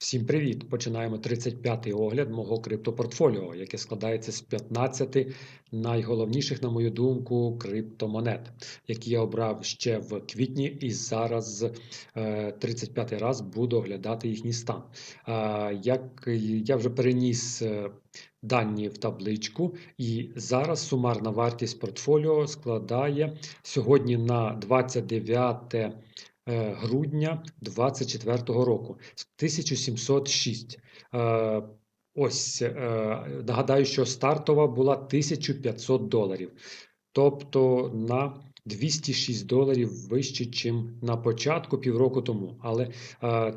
Всім привіт! Починаємо 35-й огляд мого криптопортфоліо, яке складається з 15 найголовніших, на мою думку, криптомонет, які я обрав ще в квітні, і зараз е, 35-й раз буду оглядати їхній стан. Е, Як я вже переніс е, дані в табличку, і зараз сумарна вартість портфоліо складає сьогодні на 29 е, грудня 2024 року 1706. Е, Ось е, нагадаю, що стартова була 1500 доларів. Тобто на 206 доларів вище, ніж на початку півроку тому. Але е,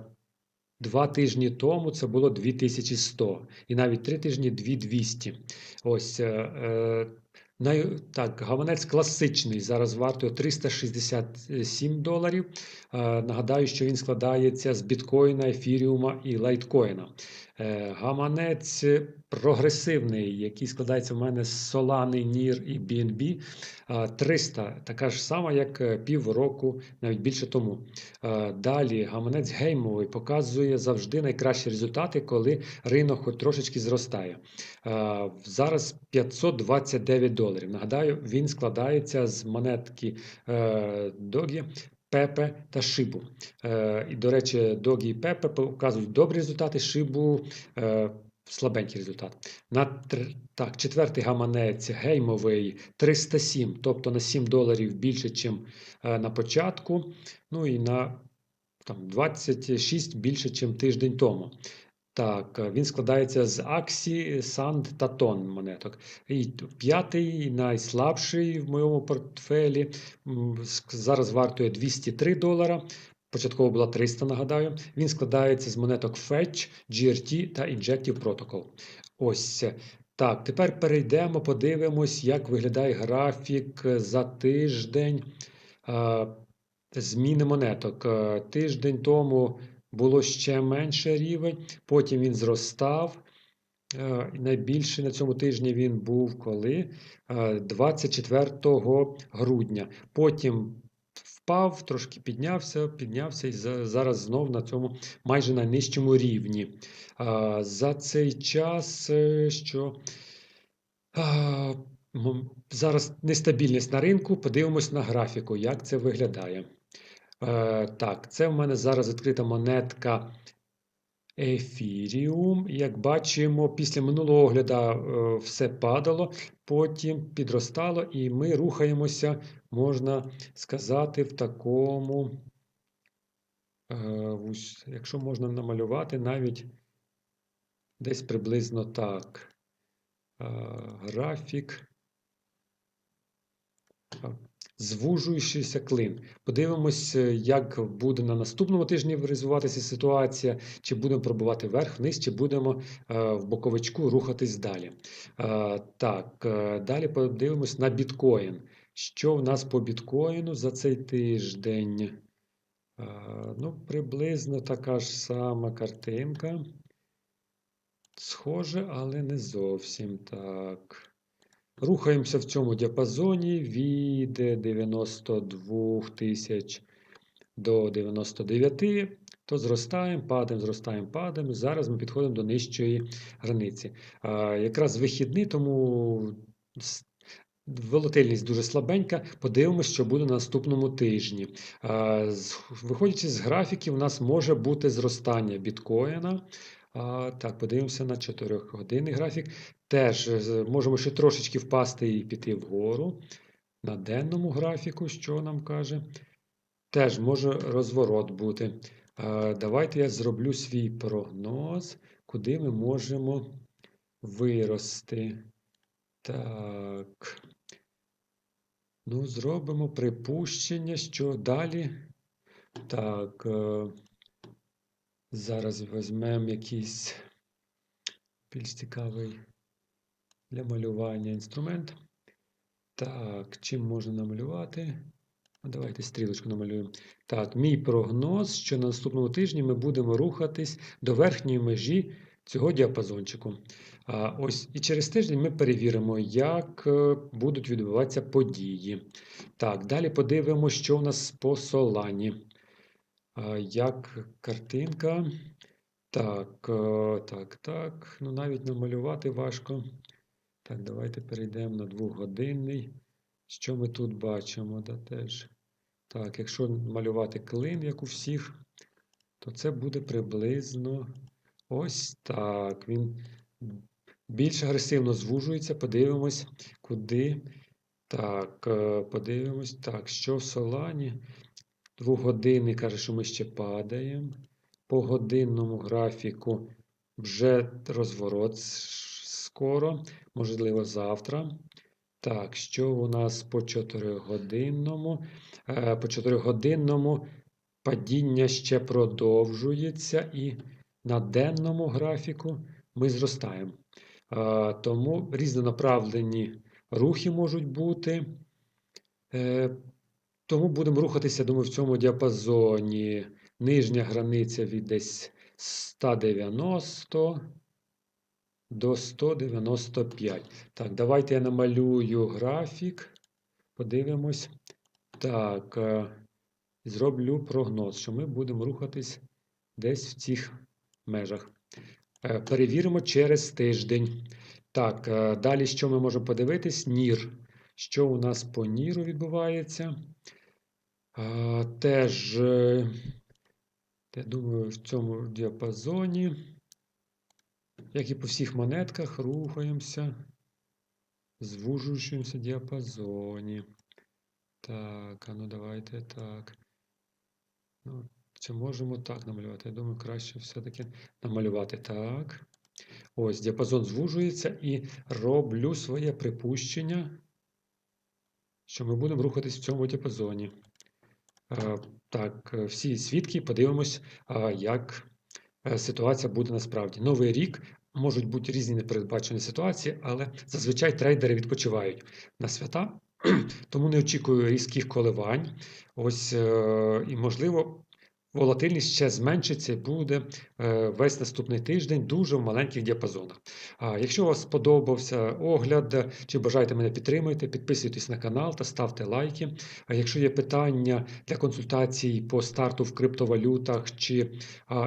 два тижні тому це було 2100. І навіть три тижні 2200. Ось. е, е. Так, гаманець класичний зараз вартує 367 доларів. Е, Нагадаю, що він складається з біткоїна, ефіріума і лайткоїна. Е, Гаманець прогресивний, який складається в мене з Solana, NIR і BNB. е, 300, така ж сама, як е, півроку, навіть більше тому. Е, Далі гаманець геймовий показує завжди найкращі результати, коли ринок хоч трошечки зростає. Е, Зараз 529 доларів. Нагадаю, він складається з монетки е, Догі, Пепе та Шибу. Е, І, до речі, Догі і Пепе показують добрі результати, Шибу е, слабенький результат. На так, четвертий гаманець геймовий 307, тобто на 7 доларів більше, ніж на початку. Ну і на там, 26 більше, ніж тиждень тому. Так, е, він складається з Аксі, Санд та Тон монеток. І п'ятий, найслабший в моєму портфелі, зараз вартує 203 долара. Початково була 300, нагадаю. Він складається з монеток Fetch, GRT та Injective Protocol. Ось. Так, тепер перейдемо, подивимось, як виглядає графік за тиждень е, зміни монеток. Е, Тиждень тому було ще менше рівень, потім він зростав. Е, Найбільший на цьому тижні він був коли? Е, 24 грудня. Потім впав, трошки піднявся, піднявся і зараз знов на цьому майже найнижчому рівні. Е, За цей час, е, що е, зараз нестабільність на ринку, подивимось на графіку, як це виглядає. Е, так, це в мене зараз відкрита монетка Ефіріум. Як бачимо, після минулого огляду е, все падало, потім підростало, і ми рухаємося, можна сказати, в такому, е, якщо можна намалювати, навіть десь приблизно так. Е, графік. Звужуючийся клин. Подивимось, е, як буде на наступному тижні розвиватися ситуація, чи будемо пробувати вверх-вниз, чи будемо е, в боковичку рухатись далі. Е, Так, далі подивимось на біткоін. Що в нас по біткоїну за цей тиждень? Ну, приблизно така ж сама картинка. Схоже, але не зовсім так. Рухаємося в цьому діапазоні від 92 тисяч до 99, то зростаємо, падаємо, зростаємо, падаємо. Зараз ми підходимо до нижчої границі. А, Якраз вихідний, тому волатильність дуже слабенька. Подивимося, що буде на наступному тижні. А, Виходячи з графіків, у нас може бути зростання біткоїна. А, Так, подивимося на 4-годинний графік. Теж е, можемо ще трошечки впасти і піти вгору. На денному графіку, що нам каже? Теж може розворот бути. Е, Давайте я зроблю свій прогноз, куди ми можемо вирости. Так. Ну, зробимо припущення, що далі. Так. Зараз візьмемо якийсь більш цікавий для малювання інструмент. Так, чим можна намалювати? Давайте стрілочку намалюємо. Так, мій прогноз, що на наступному тижні ми будемо рухатись до верхньої межі цього діапазончику. А, ось і через тиждень ми перевіримо, як е, будуть відбуватися події. Так, далі подивимося, що у нас по Солані. Як картинка. Так, так, так. Ну навіть намалювати важко. Так, давайте перейдемо на двохгодинний. Що ми тут бачимо? Да, теж. Так, якщо малювати клин, як у всіх, то це буде приблизно ось так. Він більш агресивно звужується. Подивимось, куди. Так, подивимось. Так, що в Солані? Двогодинний каже, що ми ще падаємо. По годинному графіку вже розворот скоро, можливо, завтра. Так, що у нас по 4-годинному? Е, По 4-годинному падіння ще продовжується, і на денному графіку ми зростаємо. Е, Тому різнонаправлені рухи можуть бути. Тому будемо рухатися, думаю, в цьому діапазоні. Нижня границя від десь 190 до 195. Так, давайте я намалюю графік. Подивимось. Так, е, зроблю прогноз, що ми будемо рухатись десь в цих межах. Е, Перевіримо через тиждень. Так, е, далі що ми можемо подивитись? Нір. Що у нас по ніру відбувається? Теж, е, я думаю, в цьому діапазоні, як і по всіх монетках, рухаємося в звужуючомуся діапазоні. Так, а ну давайте так. Ну, чи можемо так намалювати? Я думаю, краще все-таки намалювати так. Ось діапазон звужується і роблю своє припущення, що ми будемо рухатись в цьому діапазоні. Е, Так, е, всі свідки, подивимось, е, як ситуація буде насправді. Новий рік можуть бути різні непередбачені ситуації, але зазвичай трейдери відпочивають на свята, тому не очікую різких коливань. Ось і можливо. Волатильність ще зменшиться і буде е, весь наступний тиждень дуже в маленьких діапазонах. Якщо вам сподобався огляд, чи бажаєте мене підтримуйте, підписуйтесь на канал та ставте лайки. А якщо є питання для консультацій по старту в криптовалютах чи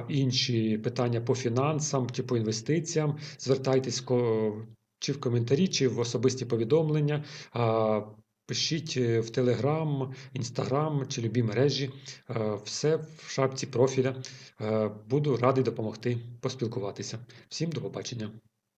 інші питання по фінансам чи по інвестиціям, звертайтесь чи в коментарі, чи в особисті повідомлення. Пишіть е, в Телеграм, Інстаграм чи любі мережі. Е, Все в шапці профіля. Е, Буду радий допомогти поспілкуватися. Всім до побачення.